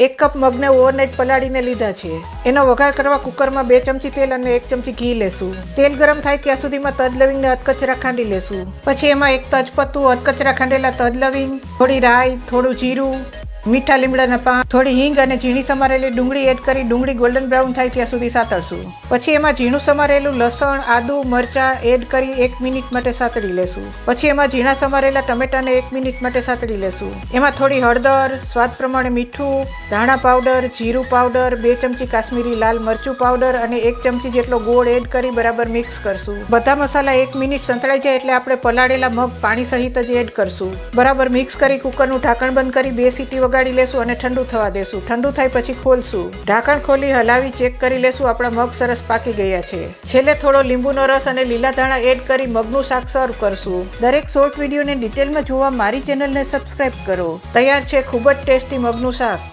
એક cup મગને overnight પલાળીને લીધા છે. એનો વઘાર કરવા કુકરમાં બે ચમચી તેલ અને એક ચમચી ઘી લેશું. તેલ ગરમ થાય ત્યાં સુધીમાં તજ લવિંગને અધકચરા ખાંડી લેશું. પછી એમાં એક તજપત્તું અધકચરા ખાંડેલા તજ લવિંગ, થોડી રાઈ, થોડું જીરું મીઠા લીમડાના પાન, થોડી હિંગ અને ઝીણી સમારેલી ડુંગળી એડ કરી ડુંગળી ગોલ્ડન બ્રાઉન થાય ત્યાં સુધી સાતળશું પછી એમાં ઝીણું સમારેલું લસણ, આદુ, મરચાં એડ કરી એક મિનિટ માટે સાતળી લેશું. પછી એમાં ઝીણા સમારેલા ટમેટાને એક મિનિટ માટે સાતળી લેશું. એમાં થોડી હળદર, સ્વાદ પ્રમાણે મીઠું, ધાણા પાવડર, જીરું પાવડર, બે ચમચી કાશ્મીરી લાલ મરચું પાવડર અને એક ચમચી જેટલો ગોળ એડ કરી બરાબર મિક્સ કરશું. બધા મસાલા એક મિનિટ સંતળાઈ જાય એટલે આપણે પલાળેલા મગ પાણી સહિત જ એડ કરશું. બરાબર મિક્સ કરી કુકરનું ઢાંકણ બંધ કરી બે સીટી વગાડી લેશું અને ઠંડુ થવા દેશું. ઠંડુ થાય પછી ખોલશું. ઢાંકણ ખોલી હલાવી ચેક કરી લેશું. આપણા મગ સરસ પાકી ગયા છે. છેલ્લે થોડો લીંબુનો રસ અને લીલા ધાણા એડ કરી મગનું શાક સર્વ કરશું. દરેક શોર્ટ વિડીયોને ડિટેલમાં જોવા મારી ચેનલને સબસ્ક્રાઇબ કરો. તૈયાર છે ખૂબ જ ટેસ્ટી મગનું શાક.